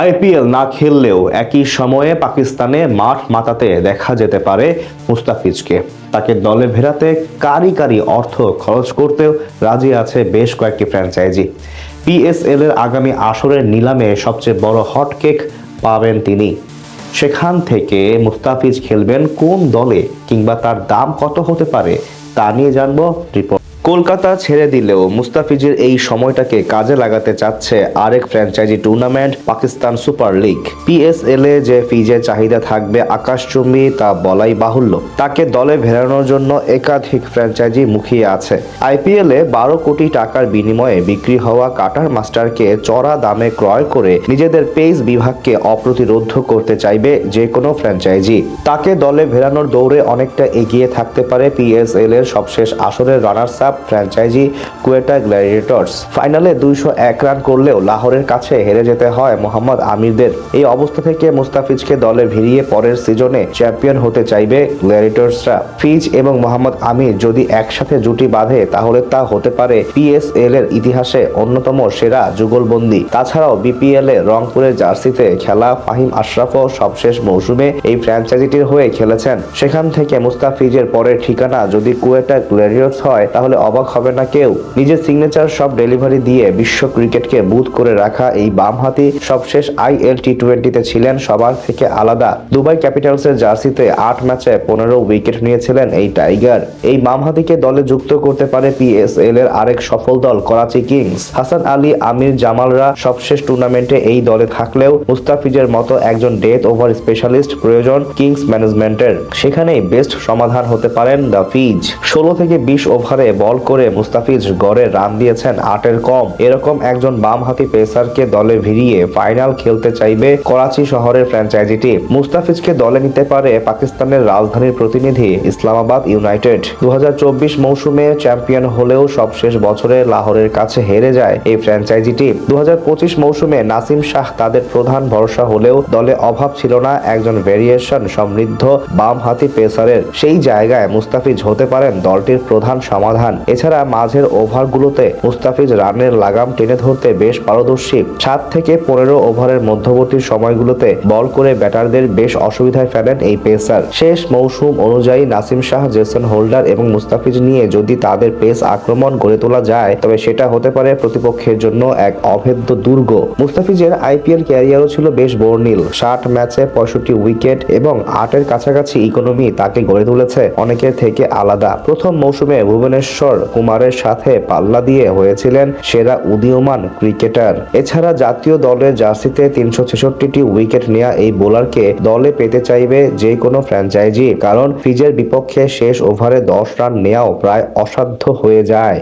IPL না খেললেও একই সময়ে পাকিস্তানে মাঠ মাতাতে দেখা যেতে পারে মুস্তাফিজকে। তাকে দলে ভেড়াতে কারি কারি অর্থ খরচ করতেও রাজি আছে বেশ কয়েকটি ফ্র্যাঞ্চাইজি। পিএসএল এর আগামী আসরের নিলামে সবচেয়ে বড় হটকেক পাবেন তিনি। সেখান থেকে মুস্তাফিজ খেলবেন কোন দলে কিংবা তার দাম কত হতে পারে তা নিয়ে জানব রিপোর্ট। কলকাতা ছেড়ে দিলেও মুস্তাফিজের এই সময়টাকে কাজে লাগাতে চাচ্ছে আরেক franchise tournament, Pakistan super league. PSL এ যে ফিজের চাহিদা থাকবে আকাশচুম্বী তা বলাই বাহুল্য। তাকে দলে ভেড়ানোর জন্য একাধিক ফ্র্যাঞ্চাইজি মুখিয়ে আছে। আইপিএল এ বারো কোটি টাকার বিনিময়ে বিক্রি হওয়া কাটার মাস্টারকে চড়া দামে ক্রয় করে নিজেদের পেস বিভাগকে অপ্রতিরোধ করতে চাইবে যে কোনো ফ্র্যাঞ্চাইজি। তাকে দলে ভেড়ানোর দৌড়ে অনেকটা এগিয়ে থাকতে পারে পিএসএল এর সবশেষ আসরের runners up franchise Quetta gladiators ফাইনালে দুইশো এক রান করলেও লাহোরের কাছে হেরে যেতে হয় মোহাম্মদ আমিরদের। এই অবস্থা থেকে মুস্তাফিজকে দলে ভিড়িয়ে পরের সিজনে চ্যাম্পিয়ন হতে চাইবে গ্ল্যাডিয়েটর্সরা ফিজ এবং মোহাম্মদ আমির যদি একসাথে জুটি বাঁধে, তাহলে তা হতে পারে পিএসএল এর ইতিহাসে অন্যতম সেরা যুগলবন্দি। তাছাড়াও বিপিএল এ রংপুরের জার্সিতে খেলা ফাহিম আশরাফও সবশেষ মৌসুমে এই ফ্র্যাঞ্চাইজিটির হয়ে খেলেছেন। সেখান থেকে মুস্তাফিজের পরের ঠিকানা যদি কুয়েটা গ্ল্যাডিয়েটর্স হয়, তাহলে অবাক হবে না কেউ? নিজের সিগনেচার সব ডেলিভারি দিয়ে বিশ্ব ক্রিকেটকে বুথ করে রাখা এই বামহাতি সবশেষ আইএল টি টোয়েন্টিতে ছিলেন সবার থেকে আলাদা। দুবাই ক্যাপিটালসের জার্সিতে আট ম্যাচে পনেরো উইকেট নিয়েছিলেন এই টাইগার। এই বামহাতিকে দলে যুক্ত করতে পারে পিএসএল এর আরেক সফল দল করাচি কিংস। হাসান আলী, আমির জামালরা সবশেষ টুর্নামেন্টে এই দলে থাকলেও মুস্তাফিজের মতো একজন ডেথ ওভার স্পেশালিস্ট প্রয়োজন কিংস ম্যানেজমেন্টের সেখানেই বেস্ট সমাধান হতে পারেন দ্য ফিজ। ষোলো থেকে বিশ ওভারে বল করে মুস্তাফিজ গড়ে রান দিয়েছেন আটের কম। এরকম একজন বামহাতি পেসারকে দলে ভিড়িয়ে ফাইনাল খেলতে চাইবে করাচি শহরের ফ্র্যাঞ্চাইজিটি মুস্তাফিজকে দলে নিতে পারে পাকিস্তানের রাজধানীর প্রতিনিধি ইসলামাবাদ ইউনাইটেড। দু হাজার চব্বিশ মৌসুমে চ্যাম্পিয়ন হলেও সবশেষ বছরে লাহোরের কাছে হেরে যায় এই ফ্র্যাঞ্চাইজিটি দু হাজার পঁচিশ মৌসুমে নাসিম শাহ তাদের প্রধান ভরসা হলেও দলে অভাব ছিল না একজন ভেরিয়েশন সমৃদ্ধ বামহাতি পেসারের। সেই জায়গায় মুস্তাফিজ হতে পারেন দলটির প্রধান সমাধান। এছাড়া মাঝের ওভারগুলোতে মুস্তাফিজ রানের লাগাম টেনে ধরতে বেশ পারদর্শী। সাত থেকে পনেরো ওভারের মধ্যবর্তী সময়গুলোতে বল করে ব্যাটারদের বেশ অসুবিধায় ফেলেন এই পেসার। শেষ মৌসুম অনুযায়ী নাসিম শাহ, জেসন হোল্ডার এবং মুস্তাফিজ নিয়ে যদি তাদের পেস আক্রমণ গড়ে তোলা যায়, তবে সেটা হতে পারে প্রতিপক্ষের জন্য এক অভেদ্য দুর্গ। মুস্তাফিজের আইপিএল ক্যারিয়ারও ছিল বেশ বর্ণিল। ষাট ম্যাচে পঁয়ষট্টি উইকেট এবং আটের কাছাকাছি ইকোনমি তাকে গড়ে তুলেছে অনেকের থেকে আলাদা। প্রথম মৌসুমে ভুবনেশ্বর কুমারের সাথে পাল্লা দিয়ে হয়েছিলেন সেরা উদীয়মান ক্রিকেটার। এছাড়া জাতীয় দলের জার্সিতে তিনশো ছেষট্টিটি উইকেট নেওয়া এই বোলারকে দলে পেতে চাইবে যে কোনো ফ্র্যাঞ্চাইজি, কারণ ফিজের বিপক্ষে শেষ ওভারে দশ রান নেওয়াও প্রায় অসাধ্য হয়ে যায়।